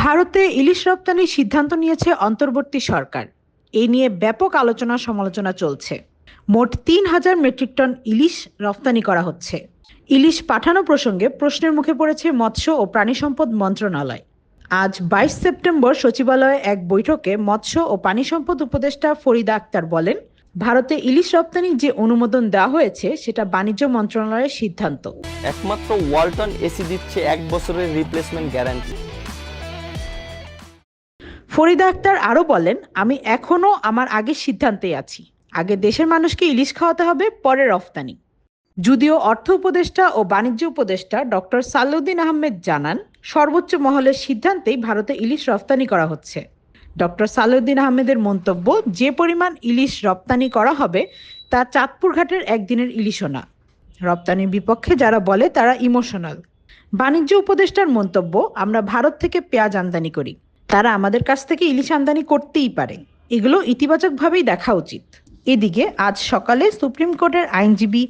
ভারতে ইলিশ রপ্তানির সিদ্ধান্ত নিয়েছে অন্তর্বর্তী সরকার। এ নিয়ে ব্যাপক আলোচনা সমালোচনা চলছে। মোট তিন হাজার মেট্রিক টন ইলিশ রপ্তানি করা হচ্ছে। ইলিশ পাঠানো প্রসঙ্গে প্রশ্নের মুখে পড়েছে মৎস্য ও প্রাণী সম্পদ মন্ত্রণালয়। আজ বাইশ সেপ্টেম্বর সচিবালয়ে এক বৈঠকে মৎস্য ও পানি সম্পদ উপদেষ্টা ফরিদা আক্তার বলেন, ভারতে ইলিশ রপ্তানির যে অনুমোদন দেওয়া হয়েছে, সেটা বাণিজ্য মন্ত্রণালয়ের সিদ্ধান্ত। একমাত্র ওয়ালটন এসি দিচ্ছে এক বছরের রিপ্লেসমেন্ট গ্যারান্টি ফরিদা আক্তার আরও বলেন, আমি এখনও আমার আগের সিদ্ধান্তেই আছি। আগে দেশের মানুষকে ইলিশ খাওয়াতে হবে, পরে রফতানি। যদিও অর্থ উপদেষ্টা ও বাণিজ্য উপদেষ্টা ডক্টর সাল্লুদ্দিন আহমেদ জানান, সর্বোচ্চ মহলের সিদ্ধান্তেই ভারতে ইলিশ রফতানি করা হচ্ছে। ডক্টর সাল্লুদ্দিন আহমেদের মন্তব্য, যে পরিমাণ ইলিশ রপ্তানি করা হবে, তা চাঁদপুর ঘাটের একদিনের ইলিশও না। রপ্তানির বিপক্ষে যারা বলে, তারা ইমোশনাল। বাণিজ্য উপদেষ্টার মন্তব্য, আমরা ভারত থেকে পেঁয়াজ আমদানি করি। তারা আমাদের কাছ থেকে ইলিশ আমদানি করতেই পারে। এগুলো ইতিবাচকভাবেই দেখা উচিত। এদিকে আজ সকালে সুপ্রিম কোর্টের আইনজীবী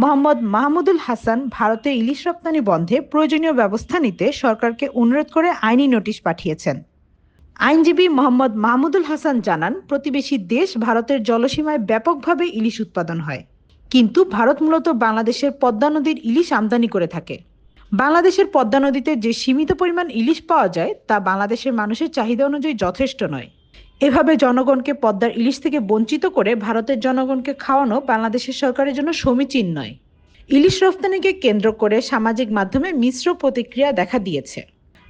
মোহাম্মদ মাহমুদুল হাসান ভারতে ইলিশ রপ্তানি বন্ধে প্রয়োজনীয় ব্যবস্থা নিতে সরকারকে অনুরোধ করে আইনি নোটিশ পাঠিয়েছেন। আইনজীবী মোহাম্মদ মাহমুদুল হাসান জানান, প্রতিবেশী দেশ ভারতের জলসীমায় ব্যাপকভাবে ইলিশ উৎপাদন হয়। কিন্তু ভারত মূলত বাংলাদেশের পদ্মা নদীর ইলিশ আমদানি করে থাকে। বাংলাদেশের পদ্মা নদীতে যে সীমিত পরিমাণ ইলিশ পাওয়া যায়, তা বাংলাদেশের মানুষের চাহিদা অনুযায়ী যথেষ্ট নয়। এভাবে জনগণকে পদ্মার ইলিশ থেকে বঞ্চিত করে ভারতের জনগণকে খাওয়ানো বাংলাদেশের সরকারের জন্য সমীচীন নয়। ইলিশ রফতানিকে কেন্দ্র করে সামাজিক মাধ্যমে মিশ্র প্রতিক্রিয়া দেখা দিয়েছে।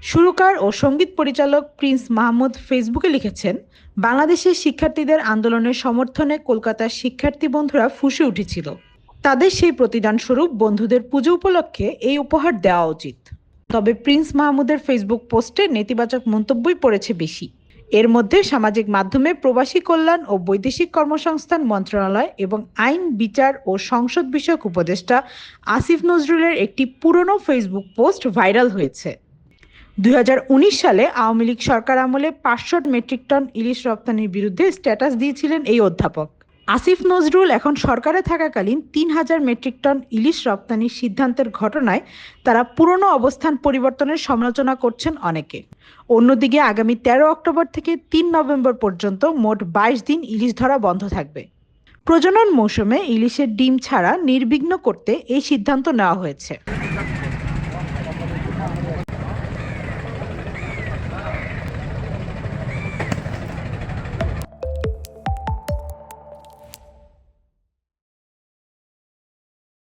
সুরকার ও সংগীত পরিচালক প্রিন্স মাহমুদ ফেসবুকে লিখেছেন, বাংলাদেশের শিক্ষার্থীদের আন্দোলনের সমর্থনে কলকাতার শিক্ষার্থী বন্ধুরা ফুসে উঠেছিল। তাদের সেই প্রতিদান স্বরূপ বন্ধুদের পুজো উপলক্ষে এই উপহার দেওয়া উচিত। তবে প্রিন্স মাহমুদের ফেসবুক পোস্টে নেতিবাচক মন্তব্যই পড়েছে বেশি। এর মধ্যে সামাজিক মাধ্যমে প্রবাসী কল্যাণ ও বৈদেশিক কর্মসংস্থান মন্ত্রণালয় এবং আইন, বিচার ও সংসদ বিষয়ক উপদেষ্টা আসিফ নজরুলের একটি পুরনো ফেসবুক পোস্ট ভাইরাল হয়েছে। দু হাজার উনিশ সালে আওয়ামী লীগ সরকার আমলে পাঁচশো মেট্রিক টন ইলিশ রপ্তানির বিরুদ্ধে স্ট্যাটাস দিয়েছিলেন এই অধ্যাপক। আসিফ নজরুল এখন সরকারে থাকাকালীন তিন হাজার মেট্রিক টন ইলিশ রপ্তানির সিদ্ধান্তের ঘটনায় তারা পুরনো অবস্থান পরিবর্তনের সমালোচনা করছেন অনেকে। অন্যদিকে আগামী তেরো অক্টোবর থেকে তিন নভেম্বর পর্যন্ত মোট বাইশ দিন ইলিশ ধরা বন্ধ থাকবে। প্রজনন মৌসুমে ইলিশের ডিম ছাড়া নির্বিঘ্ন করতে এই সিদ্ধান্ত নেওয়া হয়েছে।